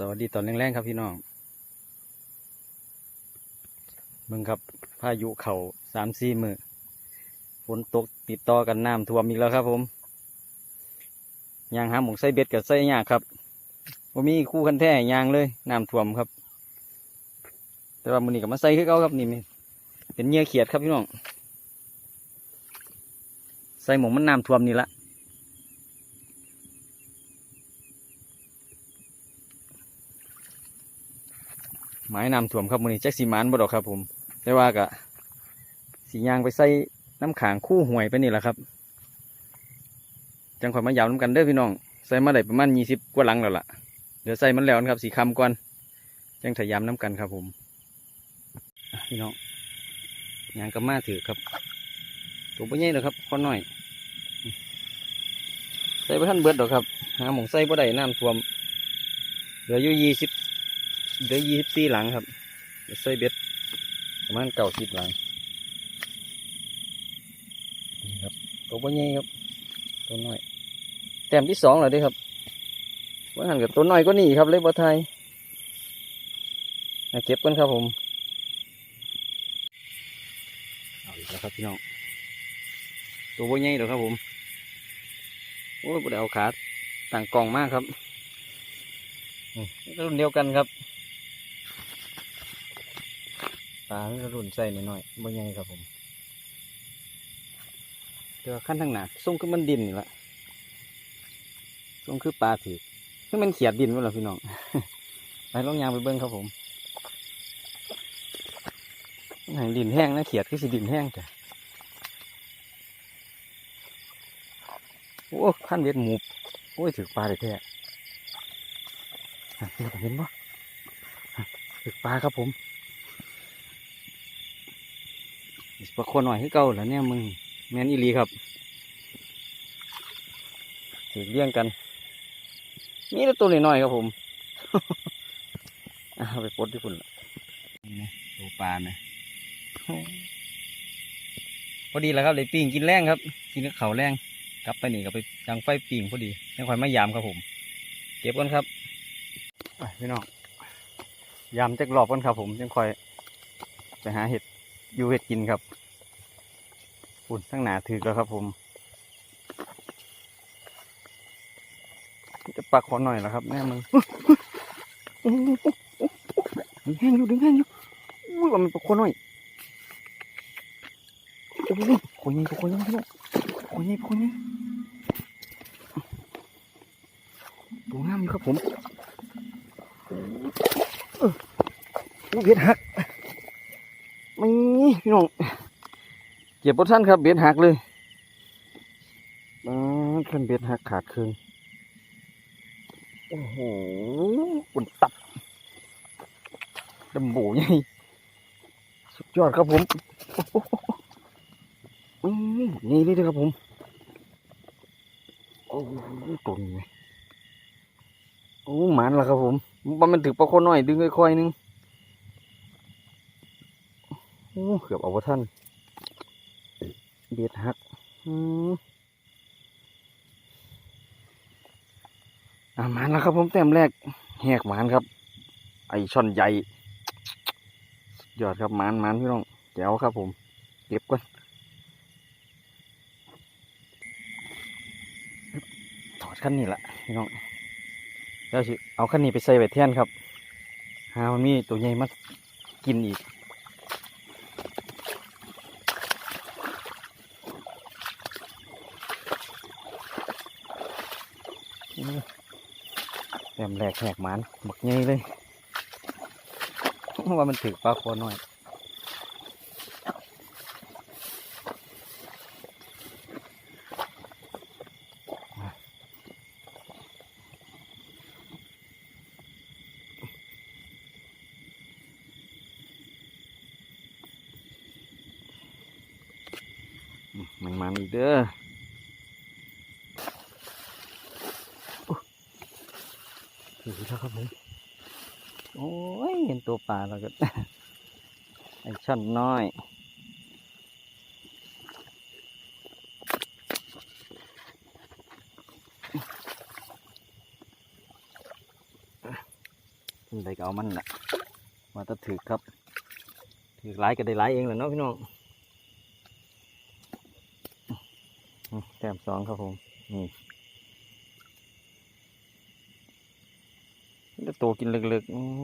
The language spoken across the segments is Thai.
สวัสดีตอนแรงๆครับพี่น้องมึงครับพายุเข่าสามสี่มือฝนตกติดต่อกันน้ำท่วมอีกแล้วครับผมยางหาหมองใส่เบ็ดกับใส่ยากครับผมมีคู่คันแท้ยางเลยน้ำท่วมครับ แต่ว่ามือนี้ก็มาใส่คือเก่าครับนี่มเป็นเหยื่อเขียดครับพี่น้องใส่หมองมันน้ำท่วมนี่ละ มายนำถ่วมครับมือนี้แจ็คสีมานบ่ดอกครับ ผม แต่ว่ากะสียางไปใส่น้ำขางคู่ห่วยไปนี่แหละครับ จังข่อยมายาวน้ำกันเด้อพี่น้อง ใส่มาได้ประมาณยี่สิบกว่าหลังแล้วล่ะ เดี๋ยวใส่มันแล้วนะครับ สีคำก่อน จังถยามน้ำกันครับ ผม พี่น้องยางกับมาถือครับ ตัวปใหญ่เลยครับข้อน้อย ใส่ไปท่านเบิดดอกครับหาหมองใส่บ่ได้น้ำท่วม เหลืออยู่ยี่สิบ เหลือยี่สิบสี่หลังครับเดี๋ยวใส่เบ็ดประมาณเก้าสิบหลังนี่ครับตัวบ่ใหญ่ครับตัวน้อยแต้มที่สองแล้วเด้ครับว่าหันกับตัวน้อยก็นี่ครับเล็กบ่ไทยมาเก็บกันครับผมเอาอีกแล้วครับพี่น้องตัวบ่ใหญ่เด้อครับผมโอ้ยบ่ได้เอาขาต่างกล่องมากครับอืมรุ่นเดียวกันครับ ปลามันก็รุ่นใส่หน่อยๆบ่ใหญ่ครับผมเดี๋ยวขั้นทางหนักส่งคือมันดินนี่ละส่งคือปลาถือคือมันเขียดดินวะล่ะพี่น้องไปลองยางไปเบิ้งครับผมหางดินแห้งนะเขียดคือสิดินแห้งจ้ะโอ้ขั้นเวทหมูโอ้ยถือปลาเลยแท้เห็นปะถือปลาครับผม ปลาโคนหน่อยให้เก่าแล้วเนี่ยมึงแมนอีหลีครับถือเลี้ยงกันนี่แต่ตัวน้อยๆครับผมเอาไปปลดที่คุณละนี่นะตัวปลาไหมพอดีแล้วครับเลยปิ่งกินแรงครับ กินกับเขาวแรงกลับไปนี่ก็ไปจังไฟปิ่งพอดียังคอยมายามครับผม เก็บกันครับไปพี่น้องยามจักรอบกันครับผมยังคอยไปหาเห็ดอยู่เห็ดกินครับ ฝุ่นทั้งหนาถือแล้วครับผมจะปักขอหน่อยแล้วครับแม่มึงดึงแห้งอยู่ดึงแห้งอยู่อุ้ยว่ามันปักขอหน่อยโอ้ยขอใหญ่ขอใหญ่พี่น้องขอใหญ่ขอใหญ่ตัวงามอยู่ครับผมเออเบ็ดหักไม่พี่น้อง ก็บบท่านครับเบ็ดหักเลยอ่าท่านเบ็ดหักขาดครึ่งโอ้โหปุ่นตับดำโบใหญ่สุดยอดครับผมโอ้โหอืมนี่เลยครับผมโอ้ตัวนี้ไหมโอ้หมันล้วครับผมมันมันถือปลาโคนน้อยดึงค่อยๆนึงโอ้เกือบเอาบ่ท่าน เบียดหักอืมอ่ามันแล้วครับผมแต้มแรกแหกหมานครับ ไอช่อนใหญ่ยอดครับหมานหมานพี่น้องแจ๋วครับผมเก็บก่อนถอดขั้นนี้ละพี่น้องแล้วสิเอาขั้นนี้ไปใส่ไว้แทนครับหามันมีตัวใหญ่มากินอีก มแรกแหกหมันบักใหญ่เลยว่ามันถือปลาโคน้อยมันมันอีกเด้อ ถือแล้ว ครับผม โอ้ยเห็นตัวปลาแล้วก็ไอ้ช่อนน้อยขึ้ก็เอามันละมาตะถือครับ ถือหลายก็ได้หลายเองแหละเนาะพี่น้องแต้มสองครับผมนี่จะ โตกินเลึกๆอืม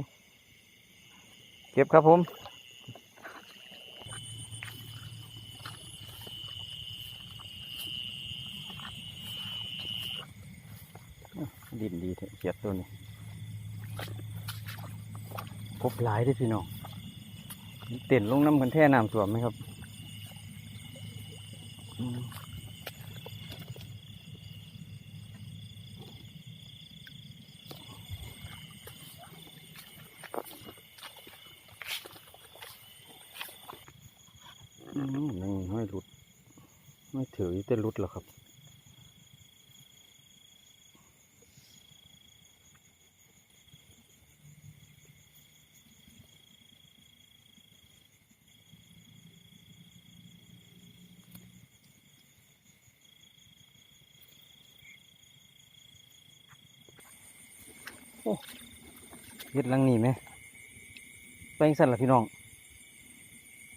เก็บครับผมดินดีเขียดตัวนี้พบหลายด้วยพี่น้องเต้นลงน้ำกันแท่น้ำสวมไหมครับอืมอืมนี่ไม่หลุด ไม่ถือแต่หลุดหรอกครับ เฮ็ดลังนี้ไหมไปจั่งสั่นละพี่น้อง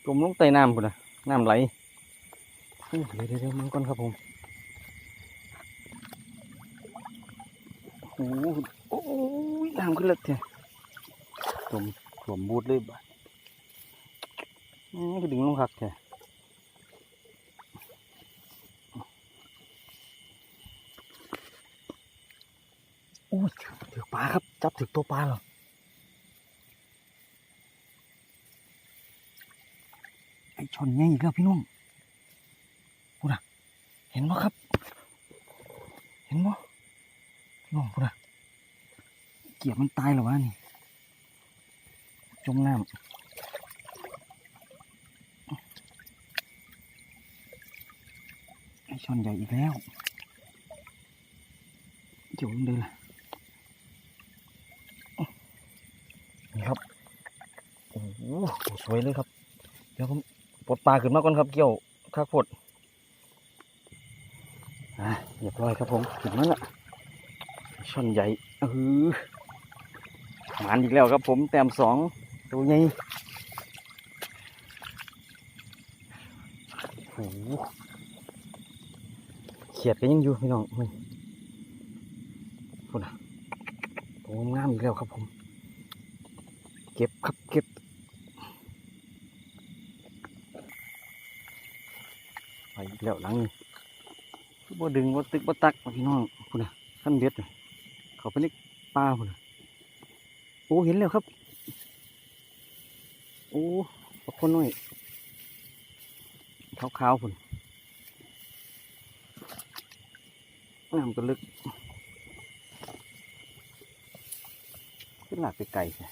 จมลงใต้น้ำพุ่นนะน้ำไหลเดี๋ยวเดี๋ยวมันก่อนครับผมโอ้โหโอ้ยน้ำขึ้นแล้วเถอะจมถ่วมบูดเลยบ่ะอืมก็ดึงลงคักแท้โอ้ยถือปลาครับ จับถือตัวปลาเหรอไอชนใหญ่อีกแล้วพี่น้องพูดอะเห็นไหมครับ เห็นไหมพี่น้องพูดอะเกียบมันตายเหรอวะนี่ จมน้ำไอชนใหญ่อีกแล้วเดี๋ยวมันเดินล่ะนี่ครับ โอ้โห สวยเลยครับ เดี๋ยวผมปลดปลาขึ้นมาก่อนครับ เกี่ยวคักปลดอะเรียบร้อยครับผมขึ้นมาละช่อนใหญ่เออหมานอีกแล้วครับผม แต้มสองตัวใหญ่โอ้โหเขียดก็ยังอยู่พี่น้องมึงพูดนะโอ้งามอีกแล้วครับผม เก็บครับเก็บ ไปอีกแล้วหลังนี้บ่ดึงบ่ ตึกบ่ตักพี่น้องพุ่นน่ะขั้นเบ็ดน่ะเขาไปในป่าพุ่นน่ะโอ้เห็นแล้วครับ โอ้ปลาคนน้อยขาวๆพุ่นน้ำก็ลึกขึ้นหลักไปไกลใช่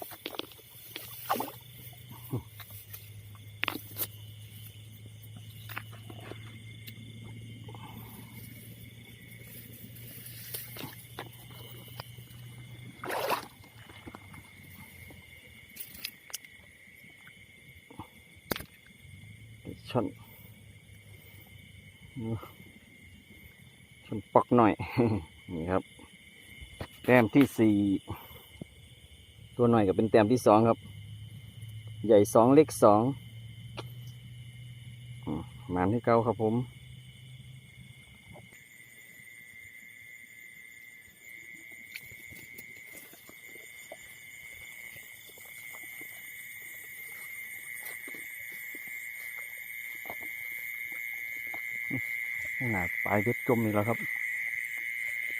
ชนชนปอกหน่อย นี่ครับ แต้มที่สี่ตัวหน่อยก็เป็นแต้มที่สองครับ ใหญ่สองเล็กสองมหมานให้เก้าครับผม หนาปลายเบ็ดจมอีกแล้วครับ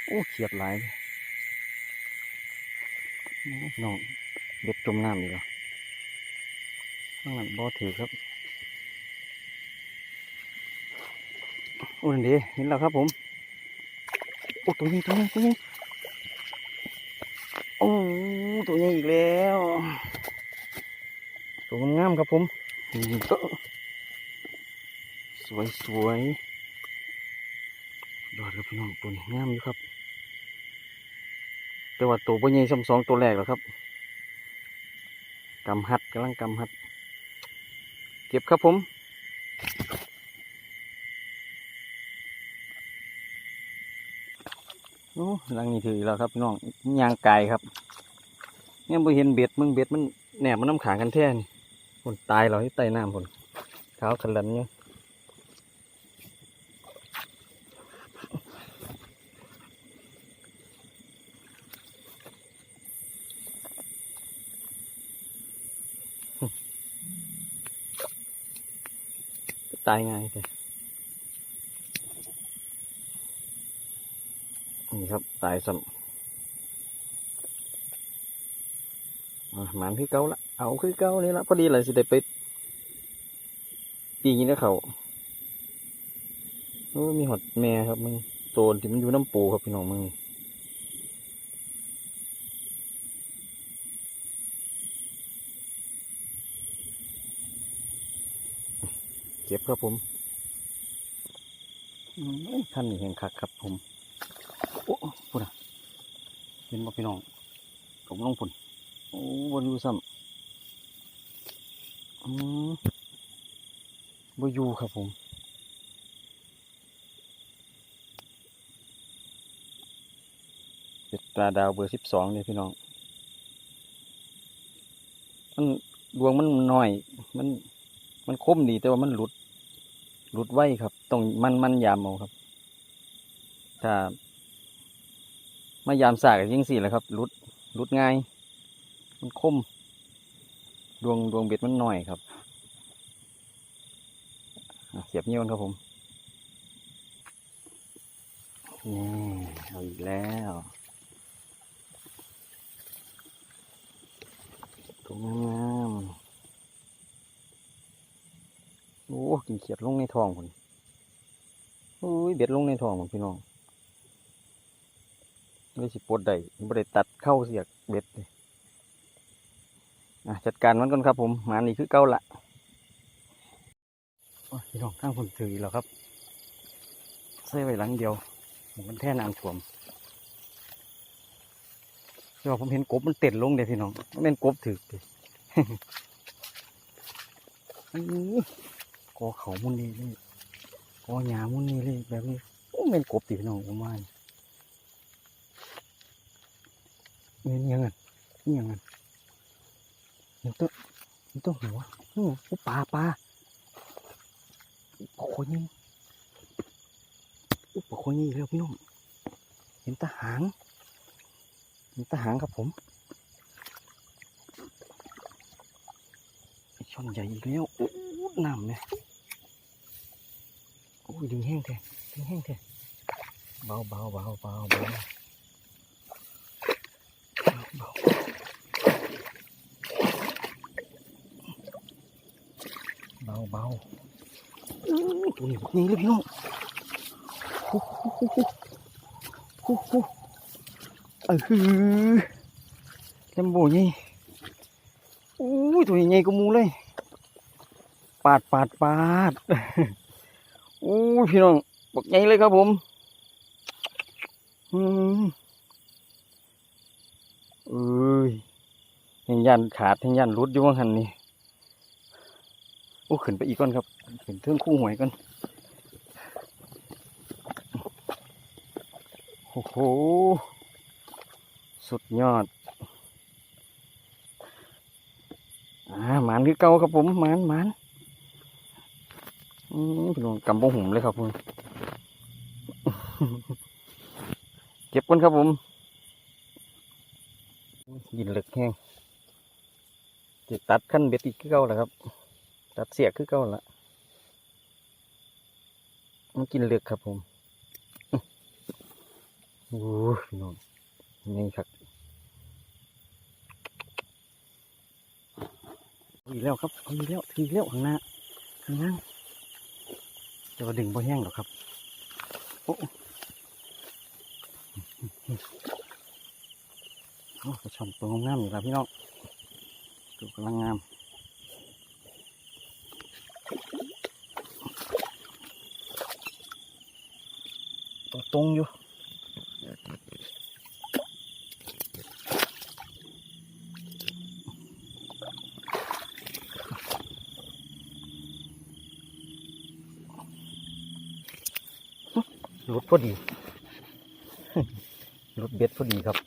โอ้เขียดหลายโอ้น้องเบ็ดจมน้ำอีกแล้วข้างหลังบ่อถือครับ โอ้ดีเห็นแล้วครับผมโอ้ตัวนี้ตัวนี้ตัวนี้โอ้ตัวนี้อีกแล้วตัวงามครับผมสวยสวย พี่น้องตัวนี้งามอยู่ครับ แต่ว่าตัวพ่อใหญ่ซ้ำสองตัวแรกแล้วครับกำหัดกำลังกำหัด เก็บครับผมโอ้ลังนี้ถือแล้วครับน้องยางไก่ครับเนี่ยบ่เห็นเบ็ดมึงเบ็ดมันแหนบมันน้ำขางกันแท้นี่คนตายเราที่ใต้น้ำคนเท้าขันหลันเนี่ยายง่ายเลยนี่ครับตายซ้ำหมันคือเก่าละเอาคือเก่านี่ละพอดีเลยสิได้ไปปีนี้นะเขาโอ้มีหอดแม่ครับมึงโซนที่มันอยู่น้ำปูครับพี่น้องมึงนี่ ก็บครับผมท่านนี่เห็นคักครับผม โอ้พุ่นอะเห็นบ่พี่น้อง ผมลงพุ่น โอ้บนอยู่ซ้ำอืมบอยู่ครับผมเป็ดปลาดาวเบอร์สิบสองเนี่ยพี่น้อง มันดวงมันน้อย มัน มันคมดีแต่ว่ามันหลุด หลุดไว้ครับต้องมันมันยามเอาครับ ถ้ามายามสากยิ่งสี่แหละครับหลุดหลุดง่าย มันคม ดวงดวงเบ็ดมันหน่อยครับเสียบเงี้ยวครับผมนี่เอาอีกแล้วตัวงามๆโอ้ กินเขียดลงในท้องผมโอ้ยเบ็ดลงในท้องผมพี่น้องเลยสิปลดได้บ่ได้ตัดเข้าเสียกเบ็ดเลยอะจัดการมันก่อนครับผมหมานี่คือเก้าละพี่น้องข้างผมถือแล้วครับใส่ไว้หลังเดียวผมมันแท่น้ำท่วมเดี๋ยวผมเห็นกบมันเต้นลงเดี๋ยพี่น้องมันเป็นกบถือดิด อเขามุนนี่เลยกอหยามุนนี่เลยแบบนี้โอ้เป็นกบตีน้องผมว่านี่เนี่ยเงินนี่ยังไงเห็นตัวเห็นตัวหัวหัวโอ้ปลาปลาปลาโคยี่โอ้ปลาโคยี่แล้วพี่น้องเห็นตาหางเห็นตาหางครับผมช่อนใหญ่อีกแล้วโอ้น้ำเนี่ย อ้ยดึงแห้งแท้ดึงแห้งแท้เบาเบาเบาเบาเบาเบาเบาเบาตัวนี้แบบนี้เลยพี่น้องฮู้ฮู้ฮู้ฮู้ฮู้ฮู้เออฮือลำโบนี่อู้ตัวใหญ่ๆก็มูเลย ปาดปาดปาด อู้พี่น้องบักใหญ่เลยครับผมอืมเอ้ยแห่งยันขาดแห่งยันรุดอยู่ว่าหันนี่โอ้ขึ้นไปอีกก่อนครับขึ้นเทิงคู่หวยก่อนโอ้โห สุดยอดอ่าหมานคือเก่าครับผมหมานหมาน อืมพี่น้องกำบงหุ่มเลยครับผมเก็บก่อนครับผมยินเหลึกแห้งจะตัดขั้นเบ็ดอีกคือเก่าแหละครับ ตัดเสียคือเก่าละมันกินเลือกครับผมโอ้ยพี่น้องนี่ครับอีกแล้วครับอาอีกแล้วทีแล้วข้างหน้าข้างหน้า จะมาดึงบ่แห้งหรอกครับโอ้โอ้กระชอนตัวงามอยู่แล้วพี่น้องตัวกำลังงามตัวตรงอยู่ อดีรุดเบ็ดพอดีครับ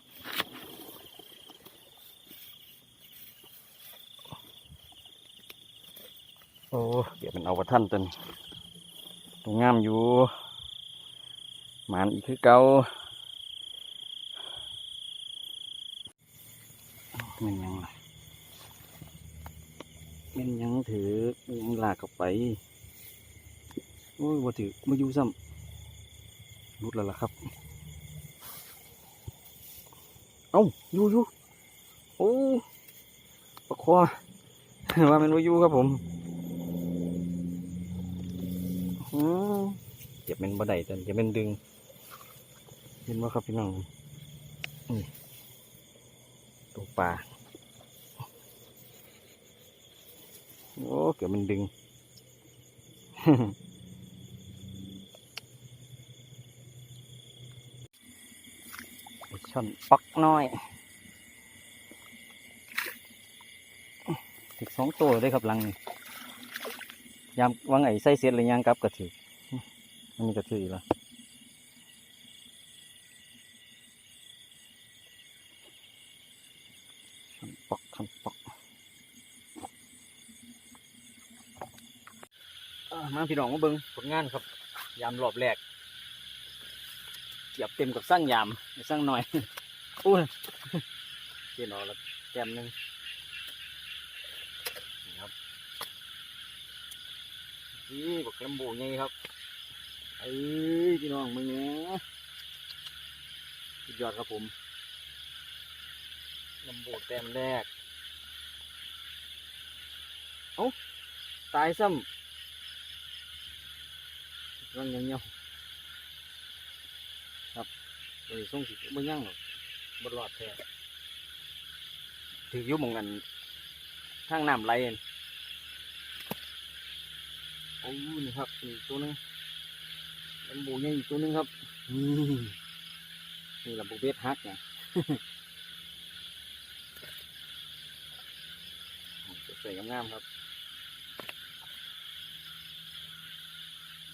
โอ้เดี๋ยวมันเอากรท่านตนตรงงามอยู่หมานอีกคือเกาเป็นยังไงเป็นยังถือยังลากเข้าไป โอ้ยว่าถือมาอยู่ซ้ำ รุดแล้วล่ะครับ เอ้าอยู่อยู่โอ้ปะคอว่ามันว่าอยู่ครับผมอืมเจ็บเป็นบ่ได้แต่จะเป็นดึง เห็นว่าครับพี่น้องตัวปลาโอ้เกือบมันดึง ช่อนปักน้อยถึกสองตัวเลยครับหลังนี่ยามวางไอ้ไส้เสียดหรือยังกับกระถือมันมีกระถือแล้วช่อนปักช่อนปักอ่ามาพี่น้องมาเบิ้งผลงานครับ ยามรอบแรก เกียบเต็มกับสร้างยามสร้างหน่อยอู้ยเกีนออกแล้วแต้มหนึ่งนครับนี่บักลำโบไงครับเอ้ยพี่น้องมึงเนี่ยสุดยอดครับผมลำโบแต้มแรกเอ้าตายซ้ำรังเงี้ย เออส่งสิบ่ยังหรอกบ่รอดแท้ถืออยู่หมองกันทางน้ำไหลนั่นโอ้ยนี่ครับนี่ตัวนึงเป็นบูใหญ่อีกตัวนึงครับนี่นี่ละบูเบ็ดฮักเนี่ยสวยงามครับ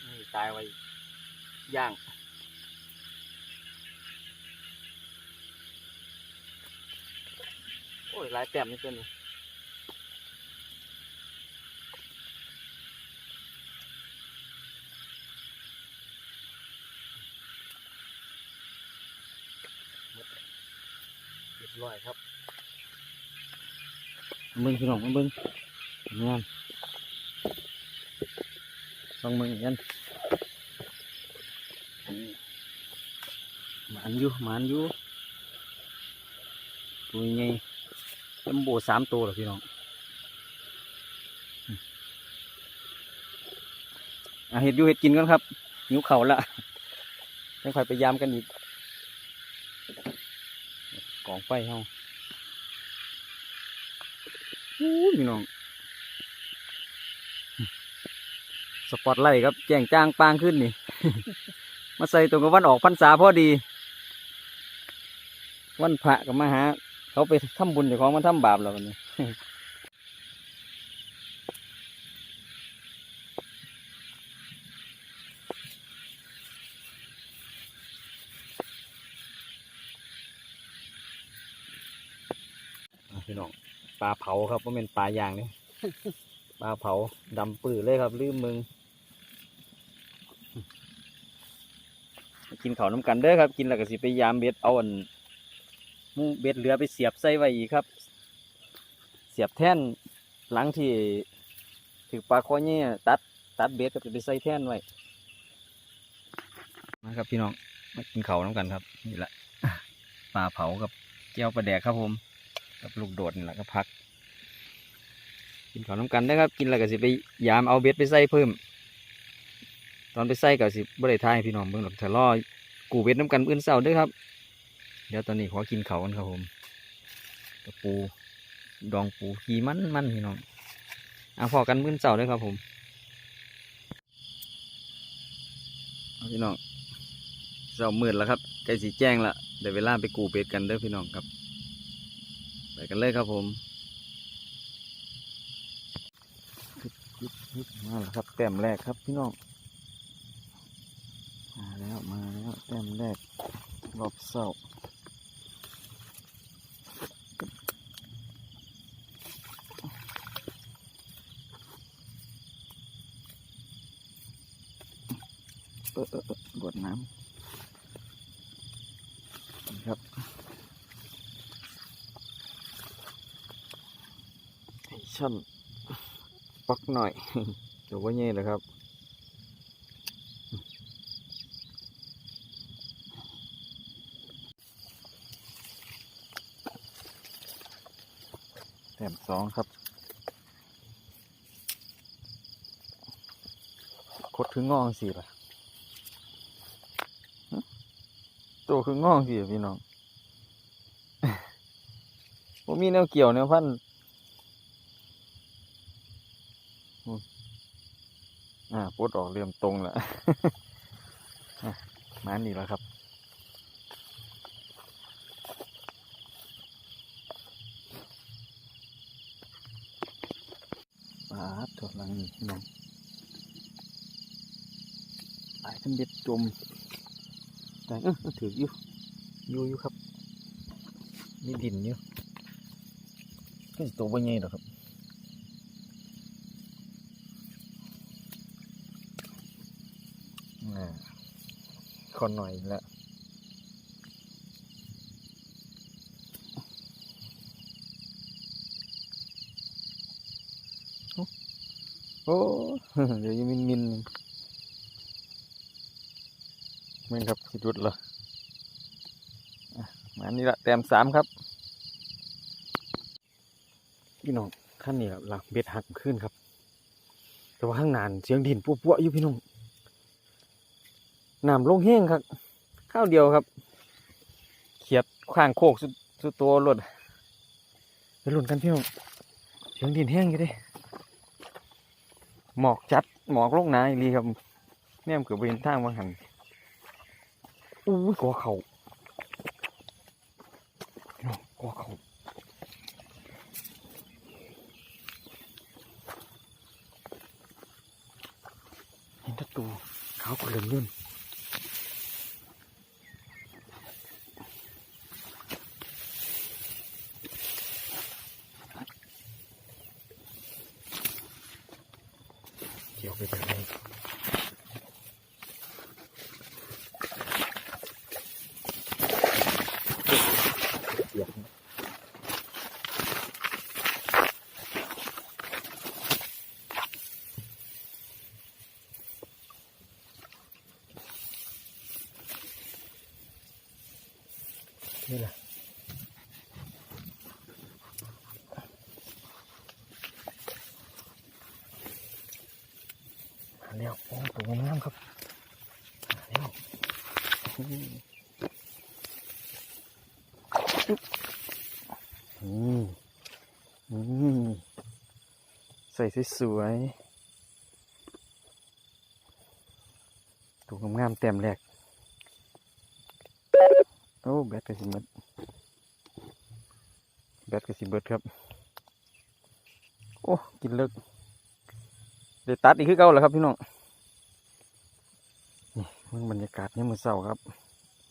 นี่ตายไว้ย่าง โอ้ยหลายแต้มนี่ตัวนี้เรียบร้อยครับมาเบิ้งพี่น้องมาเบิ้งงามลองมึงอีกกันอันนี้หมันอยู่หมันอยู่ตัวใหญ่ ลำโบสามตัวเหรอพี่น้องเห็ดอยู่เห็ดกินกันครับหิวเข่าละไม่ค่อยไปยามกันอีกกองไฟเฮาอู้พี่น้อง สปอตไลท์ครับ แจ้งจ้างปางขึ้นนี่ มาใส่ตรงกับวันออกพรรษาพอดี วันพระกับมาหา เขาไปทำบุญเดี๋ยวของมันทำบาปแล้ววันนี้อะพี่น้องปลาเผาครับว่าเป็นปลาย่างนี่ปลาเผาดำปื้อเลยครับลืมมึงกินเขาวน้ำกันเด้อครับ กินแล้วก็สิไปยามเบ็ดเอาอันห มูเบ็ดเรือไปเสียบใส่ไว้อีกครับ เสียบแท่นหลังที่ถือปลาคอเนี่ยตัดตัดเบ็ดก็จะไปใส่แท่นไว้มาครับพี่น้องมากินเขาน้ำกันครับนี่แหละปลาเผากับเจียวปลาแดกครับผม กับลูกโดดนี่แหละก็พัก กินเขาน้ำกันได้ครับ กินแล้วก็สิไปยามเอาเบ็ดไปใส่เพิ่ม ตอนไปใส่ก็สิบ่ได้ทายพี่น้องเบิ่งหรอกถ้ารอกูเบ็ดน้ำกันเอื่นเศร้าด้วยครับ เดี๋ยวตอนนี้ขอกินเขากันครับผมกับปูดองปูขี่มันมันพี่น้องเอาพอกันมื้อเศร้าเด้วยครับผมพี่น้องเศร้ามืดแล้วครับใกล้สีแจ้งละเดี๋ยวเวลาไปกูเบ็ดกันเด้อพี่น้องครับ ไปกันเลยครับผมมาแล้วครับแต้มแรกครับพี่น้องมาแล้วมาแล้วแต้มแรกรอบเศร้าอเออเอำครับให้ช่นปักหน่อยเดี๋ยวว่าเงี้ยเลยครับแต้มสองครับ คดคืององสิล่ะหึ โตคืององสิพี่น้องผมมีแนวเกี่ยวแนวพันอ่าปดออกเริ่มตรงแล้วอะมานี่แล้วครับปาดหลังนี่พี่น้องไอ้ท่านเด็ดจม แต่เออถืออยู่อยู่อยู่ครับนี่ดินอยู่นี่ตัวบ่ใหญ่หรอครับอ่าคนหน่อยล้โอ้เดี๋ยวยังมินมิน มึงครับสิดุดเหรออะมานี่ละแต้มสามครับพี่น้องขั้นนี้หลักเบ็ดหักขึ้นครับ แต่ว่าข้างนานเสียงดินปั้วๆอยู่พี่น้องน้ำลงแห้งครับ ข้าวเดียวครับ เขียดข้างโคกสุดสุดตัวหลุดไปหลุนกันพี่น้องเสียงดินแห้งอยู่ด้หมอกจัดหมอกลงหนาอีหลีครับแม่มเกือบไปเห็นทางว่างหัน อุ้ยกัวเขากัวเขาเห็นตัวเขาวกระเลื่นนเกี่ยวไปแบบนี้เกี่ยวนะนี่แหละมาแล้วโอ้ตัวงามครับมาแล้วอืม อืมอืมใส่สวยๆตัวงามๆเต็มแรกโอ้แบตกระสิเบิดแบตกระสิเบิดครับ โอ้กินเลิกเดี๋ยวตัดอีกคือเก่าแล้วครับพี่น้องนี่มึงบรรยากาศนี่มมือเศร้าครับ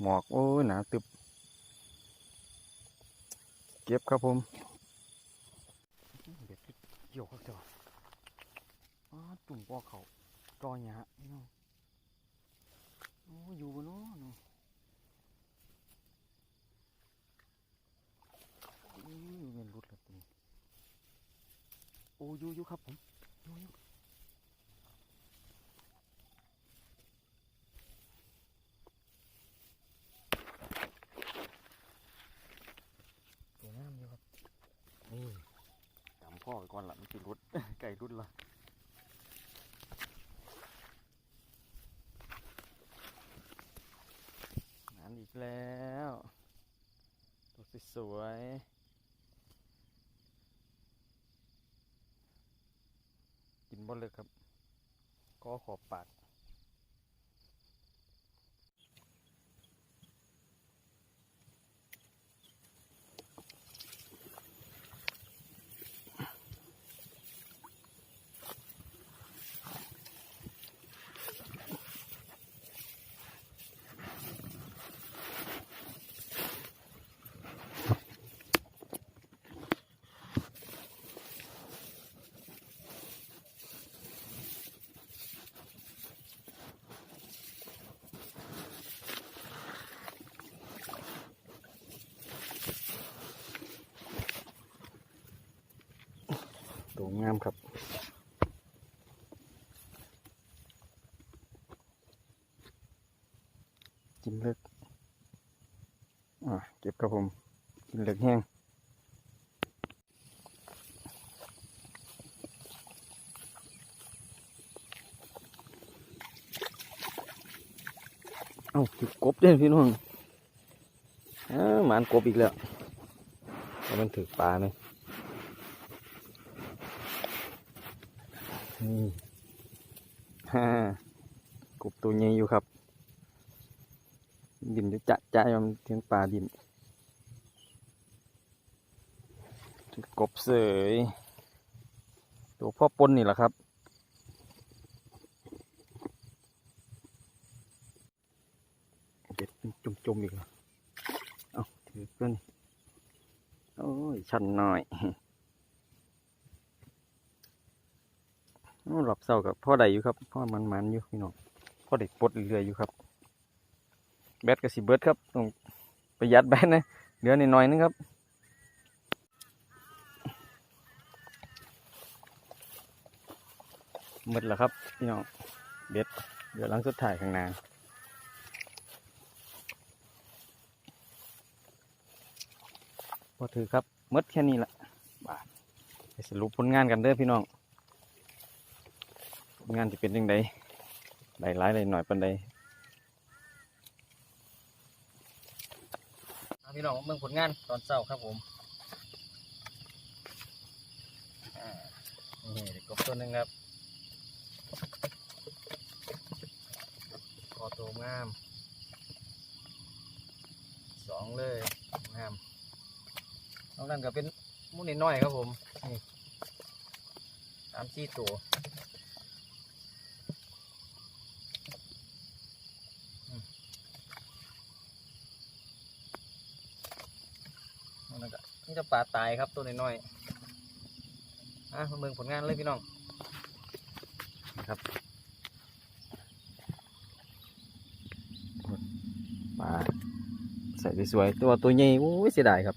หมอก โอ้ยหนาตึบ ก็บครับผมเด็ดเกี่ยวครับเจ้าตุ่มปอเขาจอยาพี่น้องโอ้อยู่บนน้นอืมเงินรุดแล้วตัวนี้โอ้อยูอยูครับผมอยูอยูตัวน้ำอยู่ครับ นี่จำพ่อ ไปก่อนละมันกินรุดไก่รุดละงานอีกแล้วตัวสวยกินบ่เลยครับ ก็ขอบปาก ตัวงามครับกินเล็กอะเก็บครับผม กินเล็กแห้งเอาถือกบเด้พี่น้องอ้ามานกบอีกแล้วแล้วมันถือปลาไหมนี่ฮ่า กบตัวใหญ่อยู่ครับ ดินจะจะจะยอมเทียงปลาดินกบเสยตัวพ่อปนนี่แหละครับเบ็ดมันจุ่มๆอีกแล้วเอาถือเพื่อนโอ้ยชันหน่อยหลับเศร้ากับพ่อใดอยู่ครับพ่อมันมันอยู่พี่น้อง อเด็กปลดเรื่อยๆอยู่ครับ แบตกับสิเบิร์ดครับต้องประหยัดแบตนะเหลือนิดหน่อยนึงครับหมดแล้วครับพี่น้องเบ็ดเดี๋ยวหลังสุดท้ายข้างหน้าพอถือครับมดแค่นี้ละบาทสรุปผลงานกันเด้อพี่น้องผลงานจะเป็นยังไง ได้หลายได้หน่อยปันใดพี่น้องเมืองผลงานตอนเช้าครับผมนี่กบตัวหนึ่งครับคอโตงามสองเลยงามนอกนั้นก็เป็นหมูนิดน้อยครับผมนี่สามสี่ตัวอืมนอก นี่จะปลาตายครับตัวน้อยๆอะมาเมืองผลงานเลยพี่น้องครับปลาใส่สวยๆตัวตัวใหญ่โอ้ยเสียดายครับ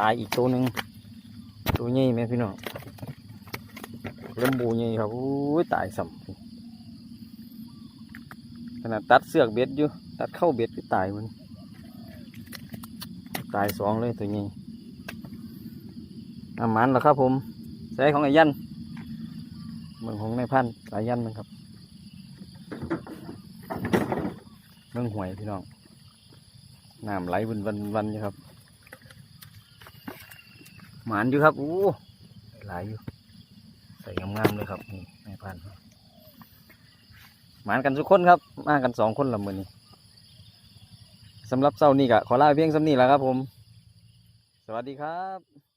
ตายอีกตัวหนึ่งตัวใหญ่ไหมพี่น้องเริ่มบูใหญ่ครับโอ้ยตายสัมขนาดตัดเสือกเบ็ดอยู่ ตัดเข้าเบ็ดก็ตายมันตายสองเลยตัวใหญ่ อามันแล้วครับผมใช้ของไอ้ยันเมืองของนายพันธ์สายยันนะครับเมืองหวยพี่น้องน้ำไหลวันวันวันอยู่ครับหมานอยู่ครับอู้หลายอยู่ใส่งามๆเลยครับนี่แม่พันธ์หมานกันทุกคนครับมากันสองคนละมือนี้สำหรับเช้านี้ก็ขอลาเพียงสำนีแล้วครับผม สวัสดีครับ